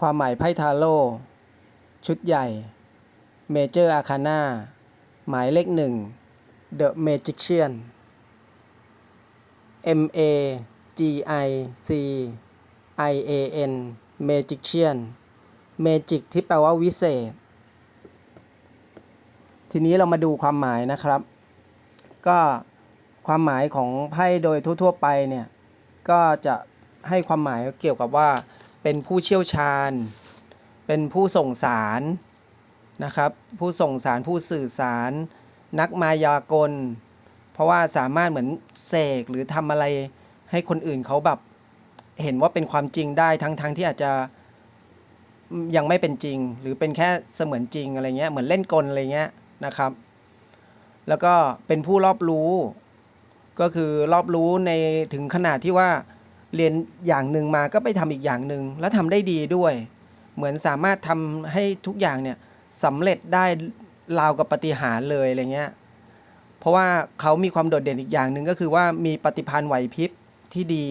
ความหมายไพ่ทาโร่ชุดใหญ่เมเจอร์อาคาน่าหมายเลขหนึ่ง The Magician M A G I C I A N Magician Magic ที่แปลว่าวิเศษ ทีนี้เรามาดูความหมายนะครับ ก็ความหมายของไพ่โดยทั่วๆไปเนี่ย ก็จะให้ความหมายเกี่ยวกับว่า เป็นผู้เชี่ยวชาญ เป็นผู้ส่งสารนะครับผู้ส่งสารผู้สื่อสาร นักมายากล เพราะว่าสามารถเหมือนเสกหรือทำอะไรให้คนอื่นเขาแบบเห็นว่าเป็นความจริงได้ทั้งๆทที่อาจจะยังไม่เป็นจริง หรือเป็นแค่เสมือนจริงอะไรเงี้ยเหมือนเล่นกลอะไรเงี้ยนะครับ แล้วก็เป็นผู้รอบรู้ ก็คือรอบรู้ในถึงขนาดที่ว่า เรียนอย่างหนึ่งมาก็ไปทำอีกอย่างหนึ่งแล้วทำได้ดีด้วย เหมือนสามารถทำให้ทุกอย่างเนี่ยสำเร็จได้ราวกับปฏิหารเลยอะไรเงี้ยเพราะว่าเขามีความโดดเด่นอีกอย่างหนึ่งก็คือว่ามีปฏิพันธ์ไหวพริบที่ดี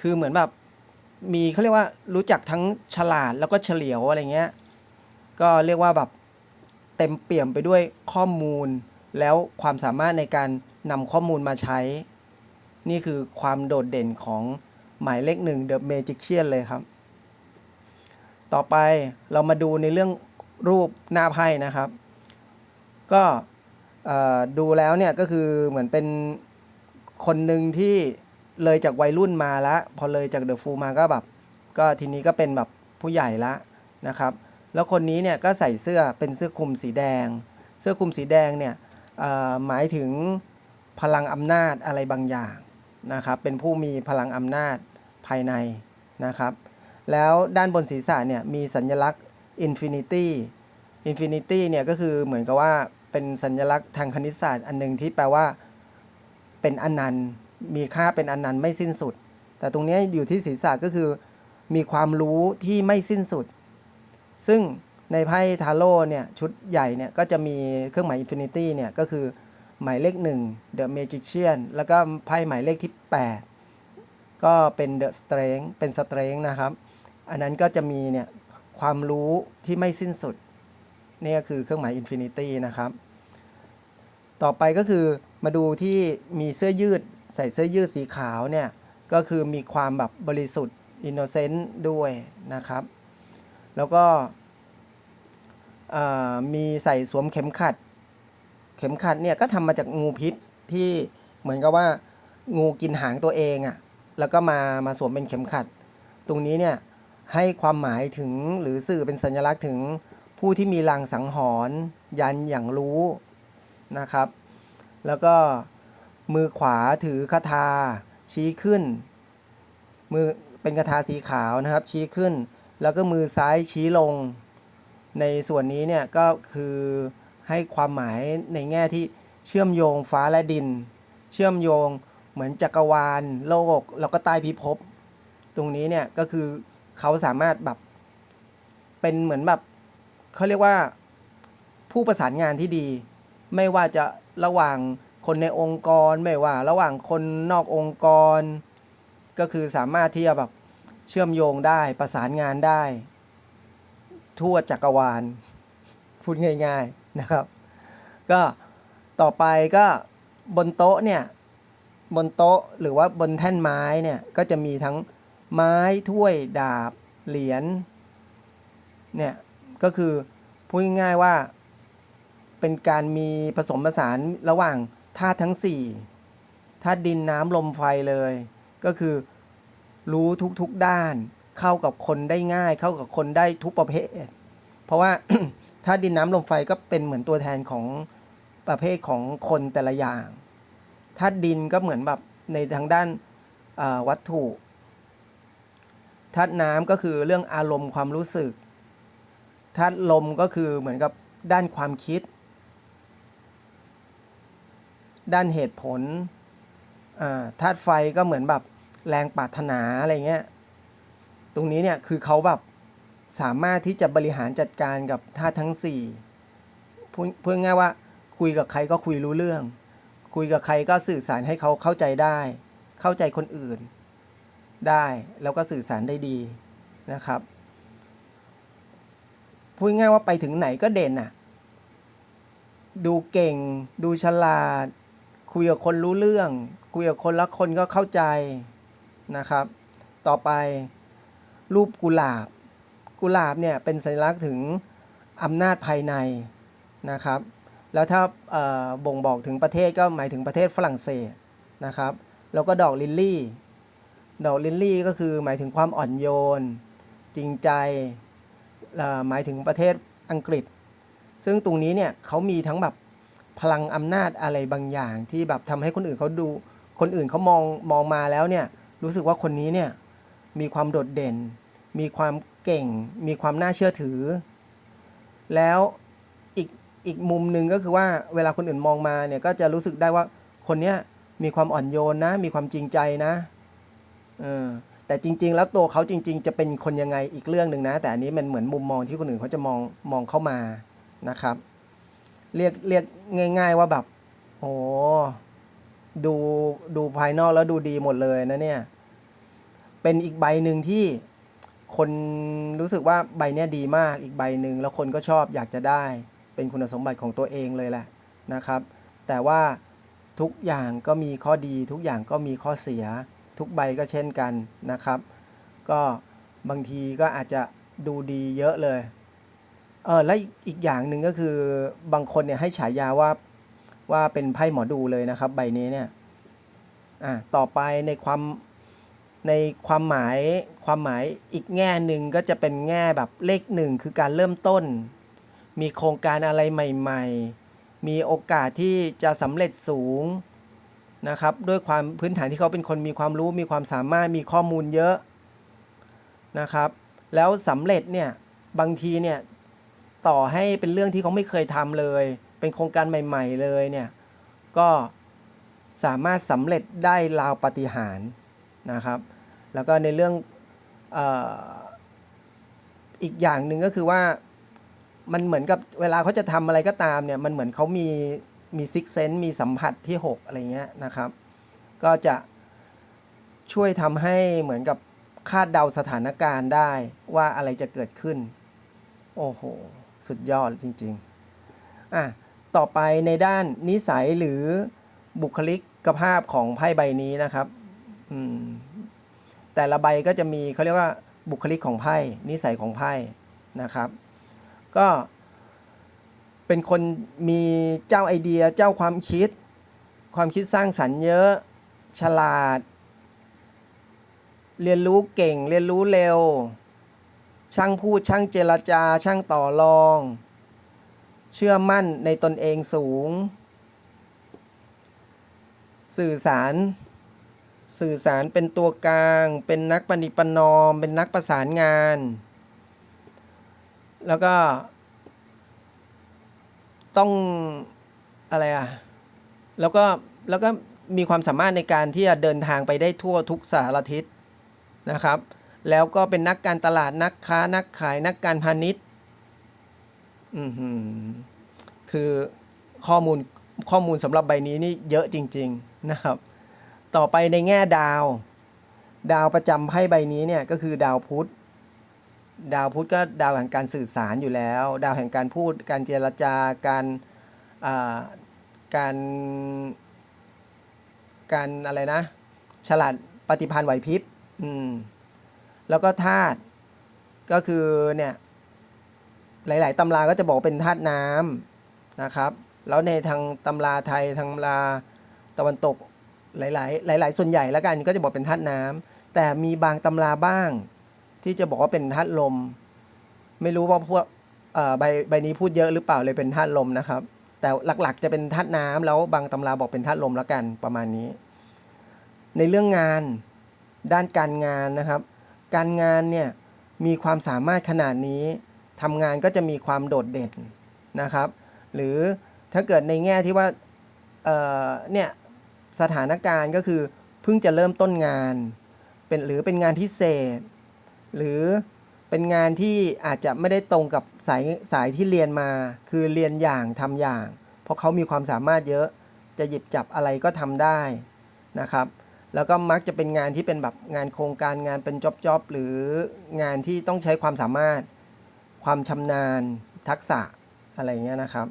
คือเหมือนแบบมีเขาเรียกว่ารู้จักทั้งฉลาดแล้วก็เฉลียวอะไรเงี้ยก็เรียกว่าแบบเต็มเปี่ยมไปด้วยข้อมูล แล้วความสามารถในการนำข้อมูลมาใช้ นี่คือความโดดเด่นของหมายเลขหนึ่ง The Magician เลยครับ ต่อไปเรามาดูในเรื่องรูปหน้าไพ่นะครับ ก็ดูแล้วเนี่ยก็คือเหมือนเป็นคนหนึ่งที่เลยจากวัยรุ่นมาล้วพอเลยจากเดอะฟูมาก็แบบก็ทีนี้ก็เป็นแบบผู้ใหญ่ละนะครับ แล้วคนนี้เนี่ยก็ใส่เสื้อเป็นเสื้อคลุมสีแดง เสื้อคลุมสีแดงเนี่ยหมายถึงพลังอำนาจอะไรบางอย่าง นะครับเป็นผู้มีพลังอำนาจภายในนะครับ แล้วด้านบนศีรษะเนี่ยมีสัญลักษณ์ Infinity Infinity เนี่ยก็คือเหมือนกับว่าเป็นสัญลักษณ์ทางคณิตศาสตร์อันหนึ่งที่แปลว่าเป็นอนันต์ มีค่าเป็นอนันต์ไม่สิ้นสุด แต่ตรงนี้อยู่ที่ศีรษะก็คือมีความรู้ที่ไม่สิ้นสุด ซึ่งในไพ่ทาโร่เนี่ยชุดใหญ่เนี่ยก็จะมีเครื่องหมาย Infinity เนี่ยก็คือ หมายเลขหนึ่ง The Magician แล้วก็ไพ่หมายเลขที่ 8 ก็เป็น The Strength เป็น Strength นะครับ อันนั้นก็จะมีเนี่ยความรู้ที่ไม่สิ้นสุด นี่ก็คือเครื่องหมาย Infinity นะครับ ต่อไปก็คือมาดูที่มีเสื้อยืดใส่เสื้อยืดสีขาวเนี่ย ก็คือมีความแบบบริสุทธิ์ Innocent ด้วยนะครับ แล้วก็มีใส่สวมเข็มขัด เข็มขัดเนี่ยก็ทำมาจากงูพิษที่เหมือนกับว่างูกินหางตัวเองอะ่ะแล้วก็มามาสวมเป็นเข็มขัด ตรงนี้เนี่ยให้ความหมายถึงหรือสื่อเป็นสัญลักษณ์ถึงผู้ที่มีลางสังหรณ์ยันอย่างรู้นะครับ แล้วก็มือขวาถือคาถาชี้ขึ้น มือเป็นคาถาสีขาวนะครับ ชี้ขึ้น แล้วก็มือซ้ายชี้ลง ในส่วนนี้เนี่ยก็คือ ให้ความหมายในแง่ที่เชื่อมโยงฟ้าและดิน เชื่อมโยงเหมือนจักรวาลโลก แล้วก็ใต้พิภพ ตรงนี้เนี่ยก็คือเขาสามารถแบบเป็นเหมือนแบบเขาเรียกว่าผู้ประสานงานที่ดี ไม่ว่าจะระหว่างคนในองค์กรไม่ว่า ระหว่างคนนอกองค์กร ก็คือสามารถที่จะแบบเชื่อมโยงได้ประสานงานได้ ทั่วจักรวาล พูดง่าย ๆ นะครับ ก็ต่อไปก็บนโต๊ะเนี่ยบนโต๊ะหรือว่าบนแท่นไม้เนี่ยก็จะมีทั้งไม้ถ้วยดาบเหรียญเนี่ยก็คือพูดง่ายๆว่าเป็นการมีผสมผสานระหว่างธาตุทั้ง4ธาตุดินน้ำลมไฟเลย ก็คือรู้ทุกๆด้าน เข้ากับคนได้ง่าย เข้ากับคนได้ทุกประเภท เพราะว่า ธาตุดินน้ำลมไฟก็เป็นเหมือนตัวแทนของประเภทของคนแต่ละอย่างธาตุดินก็เหมือนแบบในทางด้านวัตถุธาตุน้ำก็คือเรื่องอารมณ์ความรู้สึกธาตุลมก็คือเหมือนกับด้านความคิด ด้านเหตุผลอ่าธาตุไฟก็เหมือนแบบแรงปรารถนาอะไรเงี้ย ตรงนี้เนี่ยคือเขาแบบ สามารถที่จะบริหารจัดการกับธาตุทั้ง4พูดพูดง่ายว่าคุยกับใครก็คุยรู้เรื่อง คุยกับใครก็สื่อสารให้เขาเข้าใจได้ เข้าใจคนอื่น ได้แล้วก็สื่อสารได้ดีนะครับพูดง่ายว่าไปถึงไหนก็เด่นอะดูเก่ง ดูฉลาด คุยกับคนรู้เรื่อง คุยกับคนล้วคนก็เข้าใจนะครับ ต่อไปรูปกุหลาบ กุหลาบเนี่ยเป็นสัญลักษณ์ถึงอำนาจภายในนะครับ แล้วถ้าบ่งบอกถึงประเทศก็หมายถึงประเทศฝรั่งเศสนะครับ แล้วก็ดอกลิลลี่ ดอกลิลลี่ก็คือหมายถึงความอ่อนโยน จริงใจ หมายถึงประเทศอังกฤษ ซึ่งตรงนี้เนี่ยเขามีทั้งแบบพลังอำนาจอะไรบางอย่าง ที่แบบทำให้คนอื่นเขาดู คนอื่นเขามองมองมาแล้วเนี่ยรู้สึกว่าคนนี้เนี่ยมีความโดดเด่น มีความ เก่งมีความน่าเชื่อถือ แล้วอีกอีกมุมหนึ่งก็คือว่าเวลาคนอื่นมองมาเนี่ยก็จะรู้สึกได้ว่าคนเนี้ยมีความอ่อนโยนนะ มีความจริงใจนะเออแต่จริง ๆ แล้วตัวเขาจริง ๆ จะเป็นคนยังไงอีกเรื่องหนึ่งนะ แต่อันนี้มันเหมือนมุมมองที่คนอื่นเขาจะมองมองเข้ามานะครับ เรียกเรียกง่าย ๆ ว่าแบบโอ้ดูดูภายนอกแล้วดูดีหมดเลยนะเนี่ย เป็นอีกใบหนึ่งที่ คนรู้สึกว่าใบเนี้ยดีมากอีกใบหนึ่งแล้วคนก็ชอบอยากจะได้เป็นคุณสมบัติของตัวเองเลยแหละนะครับ แต่ว่าทุกอย่างก็มีข้อดี ทุกอย่างก็มีข้อเสีย ทุกใบก็เช่นกันนะครับ ก็บางทีก็อาจจะดูดีเยอะเลยเออและอีกอีกอย่างหนึ่งก็คือบางคนเนี่ยให้ฉายาว่าว่าเป็นไพ่หมอดูเลยนะครับ ใบนี้เนี่ยอะต่อไปในความ ในความหมายความหมายอีกแง่หนึ่งก็จะเป็นแง่แบบเลขหนึ่งคือการเริ่มต้น มีโครงการอะไรใหม่ ๆ มีโอกาสที่จะสำเร็จสูงนะครับด้วยความพื้นฐานที่เขาเป็นคนมีความรู้มีความสามารถมีข้อมูลเยอะนะครับ แล้วสำเร็จเนี่ยบางทีเนี่ยต่อให้เป็นเรื่องที่เขาไม่เคยทำเลย เป็นโครงการใหม่ ๆ เลยเนี่ยก็สามารถสำเร็จได้ราวปฏิหารนะครับ แล้วก็ในเรื่องออีกอย่างหนึ่งก็คือว่ามันเหมือนกับเวลาเขาจะทำอะไรก็ตามเนี่ยมันเหมือนเขามีมีซิกเซนต์มีสัมผัสที่ 6 อะไรเงี้ยนะครับ ก็จะช่วยทำให้เหมือนกับคาดเดาสถานการณ์ได้ว่าอะไรจะเกิดขึ้น โอ้โห สุดยอดจริงๆอะต่อไปในด้านนิสัยหรือบุคลิกภาพของไพ่ใบนี้นะครับ อืม แต่ละใบก็จะมีเขาเรียกว่าบุคลิกของไพ่นิสัยของไพ่นะครับ ก็เป็นคนมีเจ้าไอเดียเจ้าความคิด ความคิดสร้างสรรค์เยอะฉลาด เรียนรู้เก่ง เรียนรู้เร็ว ช่างพูดช่างเจรจา ช่างต่อรอง เชื่อมั่นในตนเองสูง สื่อสาร สื่อสารเป็นตัวกลาง เป็นนักปณิปนอม เป็นนักประสานงาน แล้วก็ต้องอะไรอะ แล้วก็แล้วก็มีความสามารถในการที่จะเดินทางไปได้ทั่วทุกสารทิศนะครับ แล้วก็เป็นนักการตลาดนักค้านักขายนักการพาณิชย์อือหือคือข้อมูลข้อมูลสำหรับใบนี้นี่เยอะจริง ๆนะครับ ต่อไปในแง่ดาว ดาวประจำไพ่ใบนี้เนี่ยก็คือดาวพุธ ดาวพุธก็ดาวแห่งการสื่อสารอยู่แล้ว ดาวแห่งการพูด การเจรจาการอ่าการการอะไรนะ ฉลาดปฏิพันธ์ไหวพริบอืมแล้วก็ธาตุก็คือเนี่ยหลาย ๆตำราก็จะบอกเป็นธาตุน้ำนะครับ แล้วในทางตำราไทยทางตำราตะวันตก หลายๆ หลาย ๆ ส่วนใหญ่แล้วกันก็จะบอกเป็นธาตุน้ำแต่มีบางตำราบ้าง ที่จะบอกว่าเป็นธาตุลม ไม่รู้ว่าพวกใบใบนี้พูดเยอะหรือเปล่าเลยเป็นธาตุลมนะครับ แต่หลักๆ จะเป็นธาตุน้ำแล้วบางตำราบอกเป็นธาตุลมแล้วกันประมาณนี้ ในเรื่องงานด้านการงานนะครับ การงานเนี่ยมีความสามารถขนาดนี้ทำงานก็จะมีความโดดเด่นนะครับ หรือถ้าเกิดในแง่ที่ว่าเเนี่ย สถานการณ์ก็คือเพิ่งจะเริ่มต้นงาน เป็นหรือเป็นงานพิเศษ หรือเป็นงานที่อาจจะไม่ได้ตรงกับสายสายที่เรียนมา คือเรียนอย่างทำอย่าง เพราะเขามีความสามารถเยอะจะหยิบจับอะไรก็ทำได้นะครับ แล้วก็มักจะเป็นงานที่เป็นแบบงานโครงการงานเป็นจ็อบๆหรืองานที่ต้องใช้ความสามารถ ความชำนาญ ทักษะอะไรเงี้ยนะครับ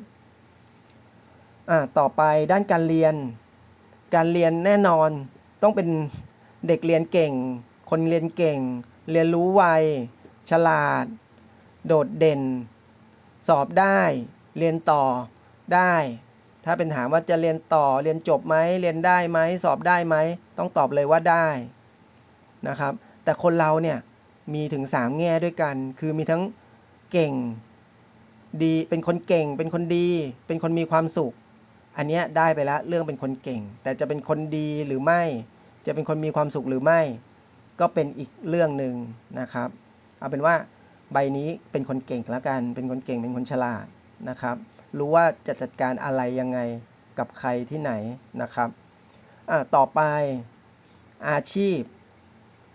อ่าต่อไปด้านการเรียน การเรียนแน่นอนต้องเป็นเด็กเรียนเก่ง คนเรียนเก่ง เรียนรู้ไว ฉลาด โดดเด่น สอบได้ เรียนต่อได้ ถ้าเป็นถามว่าจะเรียนต่อ เรียนจบไหมเรียนได้ไหม สอบได้ไหม ต้องตอบเลยว่าได้นะครับ แต่คนเราเนี่ยมีถึง 3 แง่ด้วยกัน คือมีทั้งเก่ง ดี เป็นคนเก่ง เป็นคนดี เป็นคนมีความสุข อันเนี้ยได้ไปแล้วเรื่องเป็นคนเก่ง แต่จะเป็นคนดีหรือไม่ จะเป็นคนมีความสุขหรือไม่ ก็เป็นอีกเรื่องหนึ่งนะครับ เอาเป็นว่าใบนี้เป็นคนเก่งแล้วกัน เป็นคนเก่งเป็นคนฉลาดนะครับ รู้ว่าจะจัดการอะไรยังไงกับใครที่ไหนนะครับอะต่อไปอาชีพ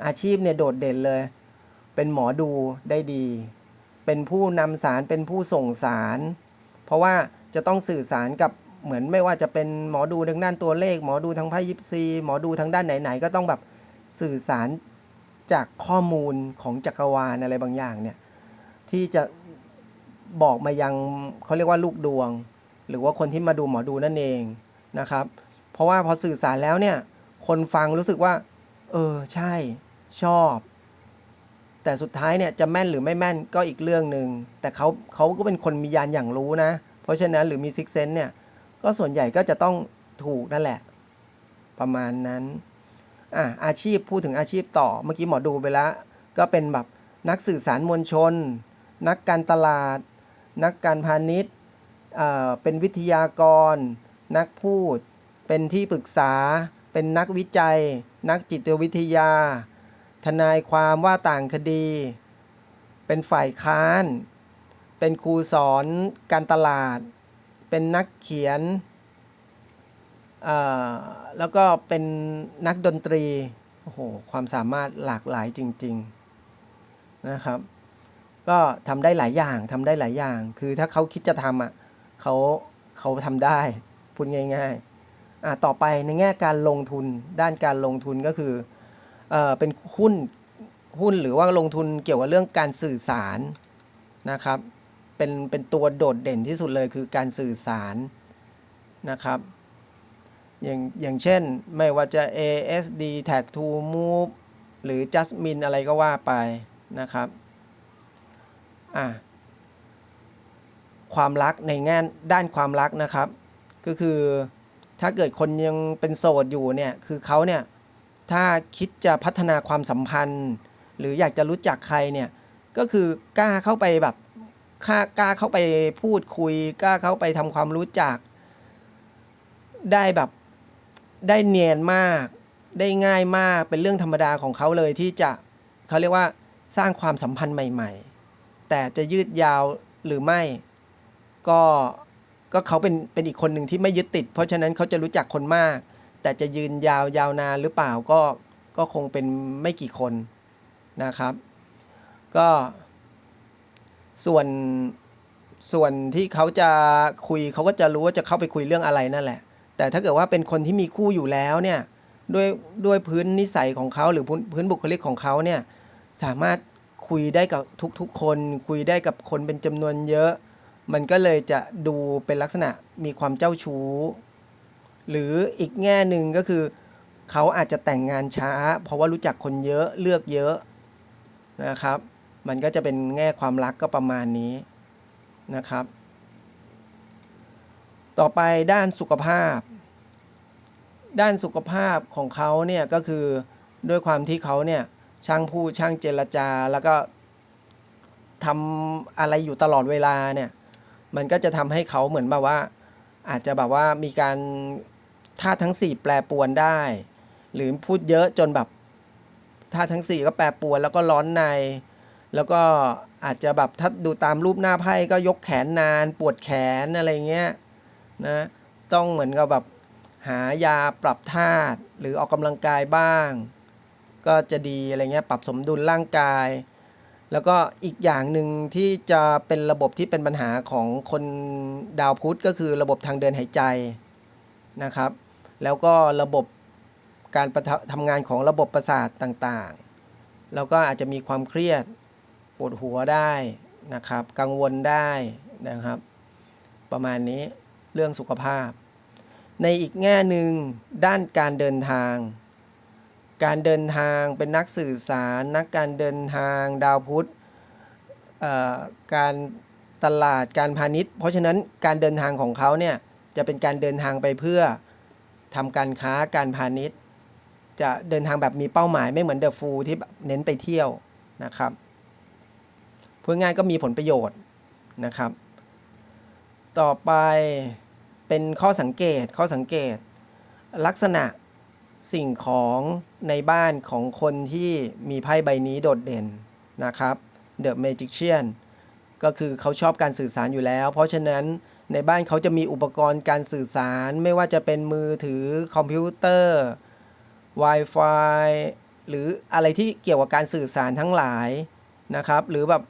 อาชีพเนี่ยโดดเด่นเลย เป็นหมอดูได้ดี เป็นผู้นำสารเป็นผู้ส่งสาร เพราะว่าจะต้องสื่อสารกับ เหมือนไม่ว่าจะเป็นหมอดูทางด้านตัวเลข หมอดูทางไพ่ยิปซีหมอดูทางด้านไหนๆก็ต้องแบบสื่อสารจากข้อมูลของจักรวาลอะไรบางอย่างเนี่ยที่จะบอกมายังเขาเรียกว่าลูกดวง หรือว่าคนที่มาดูหมอดูนั่นเองนะครับ เพราะว่าพอสื่อสารแล้วเนี่ยคนฟังรู้สึกว่า เออใช่ชอบ แต่สุดท้ายเนี่ยจะแม่นหรือไม่แม่นก็อีกเรื่องหนึ่งแต่เขาเขาก็เป็นคนมียานอย่างรู้นะ เพราะฉะนั้นหรือมีซิกเซนเนี่ย ก็ส่วนใหญ่ก็จะต้องถูกนั่นแหละ ประมาณนั้นอะอาชีพพูดถึงอาชีพต่อเมื่อกี้หมอดูไปแล้ว ก็เป็นแบบนักสื่อสารมวลชน นักการตลาด นักการพาณิชย์เอ่อเป็นวิทยากร นักพูด เป็นที่ปรึกษา เป็นนักวิจัย นักจิตวิทยา ทนายความว่าต่างคดี เป็นฝ่ายค้าน เป็นครูสอนการตลาด เป็นนักเขียน แล้วก็เป็นนักดนตรี โอ้โห ความสามารถหลากหลายจริง ๆ นะครับ ก็ทำได้หลายอย่างทำได้หลายอย่าง คือถ้าเขาคิดจะทำอะเขาเขาทำได้ พูดง่ายๆอะต่อไปในแง่การลงทุน ด้านการลงทุนก็คือเอ่อเป็นหุ้น หุ้นหรือว่าลงทุนเกี่ยวกับเรื่องการสื่อสารนะครับ เป็นเป็นตัวโดดเด่นที่สุดเลยคือการสื่อสารนะครับ อย่างอย่างเช่นไม่ว่าจะ ASD Tag to Move หรือ Jasmine อะไรก็ว่าไปนะครับอะความรักในแง่ด้านความรักนะครับ ก็คือถ้าเกิดคนยังเป็นโสดอยู่เนี่ยคือเขาเนี่ยถ้าคิดจะพัฒนาความสัมพันธ์ หรืออยากจะรู้จักใครเนี่ยก็คือกล้าเข้าไปแบบ กล้ากล้าเข้าไปพูดคุยกล้าเข้าไปทำความรู้จัก ได้แบบได้เนียนมาก ได้ง่ายมากเป็นเรื่องธรรมดาของเขาเลยที่จะเขาเรียกว่าสร้างความสัมพันธ์ใหม่ ๆ แต่จะยืดยาวหรือไม่ ก็ก็เขาเป็นเป็นอีกคนหนึ่งที่ไม่ยึดติด เพราะฉะนั้นเขาจะรู้จักคนมาก แต่จะยืนยาวยาวนานหรือเปล่าก็ก็คงเป็นไม่กี่คนนะครับ ก็ ส่วนส่วนที่เขาจะคุยเขาก็จะรู้ว่าจะเข้าไปคุยเรื่องอะไรนั่นแหละ แต่ถ้าเกิดว่าเป็นคนที่มีคู่อยู่แล้วเนี่ยด้วยด้วยพื้นนิสัยของเขาหรือพื้นพื้นบุคลิกของเขาเนี่ยสามารถคุยได้กับทุกๆ คน คุยได้กับคนเป็นจำนวนเยอะ มันก็เลยจะดูเป็นลักษณะมีความเจ้าชู้ หรืออีกแง่หนึ่งก็คือ เขาอาจจะแต่งงานช้า เพราะว่ารู้จักคนเยอะเลือกเยอะนะครับ มันก็จะเป็นแง่ความรักก็ประมาณนี้นะครับ ต่อไปด้านสุขภาพ ด้านสุขภาพของเขาเนี่ยก็คือด้วยความที่เขาเนี่ยช่างพูดช่างเจรจาแล้วก็ทำอะไรอยู่ตลอดเวลาเนี่ยมันก็จะทำให้เขาเหมือนแบบว่า อาจจะแบบว่ามีการธาตุทั้ง 4 แปรปวนได้ หรือพูดเยอะจนแบบธาตุทั้ง 4 ก็แปรปวนแล้วก็ร้อนใน แล้วก็อาจจะแบบถ้าดูตามรูปหน้าไพ่ก็ยกแขนนานปวดแขนอะไรเงี้ยนะต้องเหมือนกับแบบหายาปรับธาตุหรือออกกำลังกายบ้าง ก็จะดีอะไรเงี้ยปรับสมดุลร่างกาย แล้วก็อีกอย่างหนึ่งที่จะเป็นระบบที่เป็นปัญหาของคนดาวพุธก็คือระบบทางเดินหายใจนะครับ แล้วก็ระบบการประทำงานของระบบประสาทต่างๆ แล้วก็อาจจะมีความเครียด วดหัวได้นะครับ กังวลได้นะครับ ประมาณนี้เรื่องสุขภาพ ในอีกแง่หนึ่งด้านการเดินทาง การเดินทางเป็นนักสื่อสาร นักการเดินทาง ดาวพุธเอ่อการตลาดการพาณิชย์ เพราะฉะนั้นการเดินทางของเขาเนี่ยจะเป็นการเดินทางไปเพื่อทำการค้าการพาณิชย์ จะเดินทางแบบมีเป้าหมายไม่เหมือนเดอะฟูที่เน้นไปเที่ยวนะครับ พูดง่ายก็มีผลประโยชน์นะครับ ต่อไปเป็นข้อสังเกตข้อสังเกต ลักษณะสิ่งของในบ้านของคนที่มีไพ่ใบนี้โดดเด่นนะครับ The Magician ก็คือเขาชอบการสื่อสารอยู่แล้ว เพราะฉะนั้นในบ้านเขาจะมีอุปกรณ์การสื่อสาร ไม่ว่าจะเป็นมือถือคอมพิวเตอร์ Wi-Fi หรืออะไรที่เกี่ยวกับการสื่อสารทั้งหลายนะครับ หรือแบบ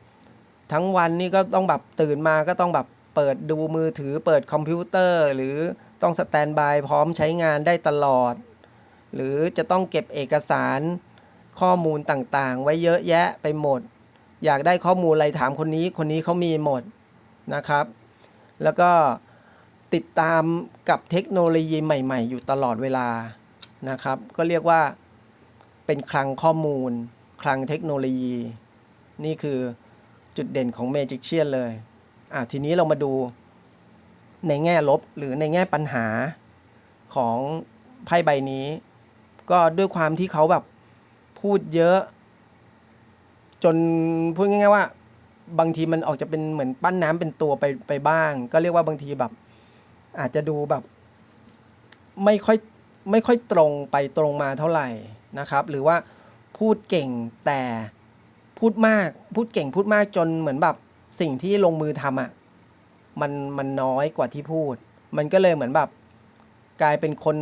ทั้งวันนี่ก็ต้องแบบตื่นมาก็ต้องแบบเปิดดูมือถือเปิดคอมพิวเตอร์ หรือต้องสแตนบายพร้อมใช้งานได้ตลอด หรือจะต้องเก็บเอกสารข้อมูลต่างๆ ไว้เยอะแยะไปหมด อยากได้ข้อมูลอะไรถามคนนี้คนนี้เขามีหมดนะครับ แล้วก็ติดตามกับเทคโนโลยีใหม่ ๆ อยู่ตลอดเวลานะครับ ก็เรียกว่าเป็นคลังข้อมูล คลังเทคโนโลยี นี่คือ จุดเด่นของ Magician เลย อะทีนี้เรามาดูในแง่ลบหรือในแง่ปัญหาของไพ่ใบนี้ ก็ด้วยความที่เขาแบบพูดเยอะ จนพูดง่ายๆว่า บางทีมันออกจะเป็นเหมือนปั้นน้ำเป็นตัวไปไปบ้าง ก็เรียกว่าบางทีแบบ อาจจะดูแบบ ไม่ค่อยไม่ค่อยตรงไปตรงมาเท่าไหร่นะครับ หรือว่าพูดเก่งแต่ พูดมาก พูดเก่งพูดมากจนเหมือนแบบสิ่งที่ลงมือทำอะ่ะมันมันน้อยกว่าที่พูด มันก็เลยเหมือนแบบ กลายเป็นคน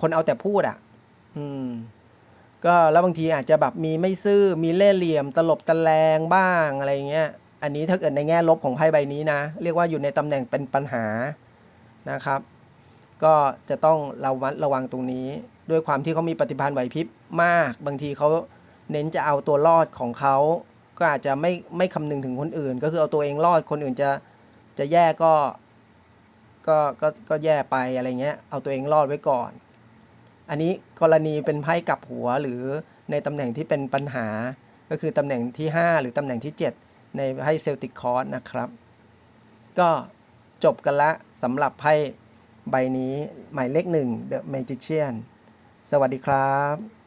คนเอาแต่พูดอะ อืม ก็แล้วบางทีอาจจะแบบมีไม่ซื่อมีเล่ห์เหลี่ยม ตลบตะแลงบ้างอะไรเงี้ย อันนี้ถ้าเกิดในแง่ลบของไพ่ใบนี้นะ เรียกว่าอยู่ในตำแหน่งเป็นปัญหานะครับ ก็จะต้องระวัดระวังตรงนี้ ด้วยความที่เขามีปฏิภาณไหวพริบมาก บางทีเขา เน้นจะเอาตัวรอดของเขา ก็อาจจะไม่ไม่คำนึงถึงคนอื่น ก็คือเอาตัวเองรอดคนอื่นจะจะแย่ก็ก็ก็ก็แย่ไปอะไรเงี้ย เอาตัวเองรอดไว้ก่อน อันนี้กรณีเป็นไพ่กลับหัวหรือในตำแหน่งที่เป็นปัญหา ก็คือตำแหน่งที่ 5 หรือตำแหน่งที่ 7 ในไพ่เซลติกคอร์สนะครับ ก็จบกันละสำหรับไพ่ใบนี้หมายเลขหนึ่ง The Magician สวัสดีครับ